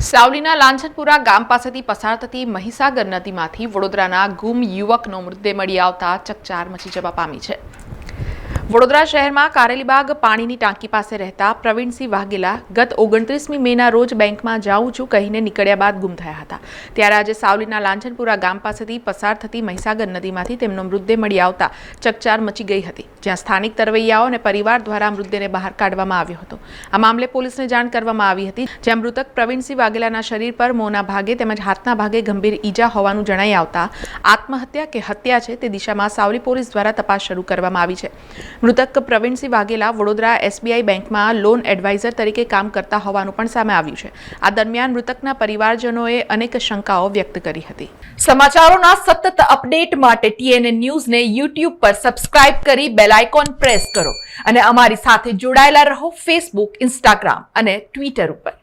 સાવલીના લાંછનપુરા ગામ પાસેથી પસાર થતી મહીસાગર નદીમાંથી વડોદરાના ગુમ યુવકનો મૃતદેહ મળી આવતા ચકચાર મચી જવા પામી છે. વડોદરા શહેરમાં કારેલીબાગ પાણીની ટાંકી પાસે રહેતા પ્રવીણસિંહ વાઘેલા ગત ઓગણત્રીસમી મેના રોજ બેંકમાં જાઉં છું કહીને નીકળ્યા બાદ ગુમ થયા હતા. ત્યારે આજે સાવલીના લાંછનપુરા ગામ પાસેથી પસાર થતી મહીસાગર નદીમાંથી તેમનો મૃતદેહ મળી આવતા ચકચાર મચી ગઈ હતી, જ્યાં સ્થાનિક તરવૈયાઓ અને પરિવાર દ્વારા મૃતદેહને બહાર કાઢવામાં આવ્યો હતો. આ મામલે પોલીસને જાણ કરવામાં આવી હતી, જ્યાં મૃતક પ્રવીણસિંહ વાઘેલાના શરીર પર, મોંના ભાગે તેમજ હાથના ભાગે ગંભીર ઈજા હોવાનું જણાઈ આવતા આત્મહત્યા કે હત્યા છે તે દિશામાં સાવલી પોલીસ દ્વારા તપાસ શરૂ કરવામાં આવી છે. મૃતક પ્રવીણસિંહ વાઘેલા વડોદરા એસબીઆઈ બેંકમાં લોન એડવાઇઝર તરીકે કામ કરતા હોવાનું પણ સામે આવ્યું છે. આ દરમિયાન મૃતકના પરિવારજનોએ અનેક શંકાઓ વ્યક્ત કરી હતી. સમાચારોના સતત અપડેટ માટે ટીએનએ ન્યૂઝને યુટ્યુબ પર સબસ્ક્રાઇબ કરી બેલ આઇકોન પ્રેસ કરો અને અમારી સાથે જોડાયેલા રહો ફેસબુક, ઇન્સ્ટાગ્રામ અને ટ્વિટર ઉપર.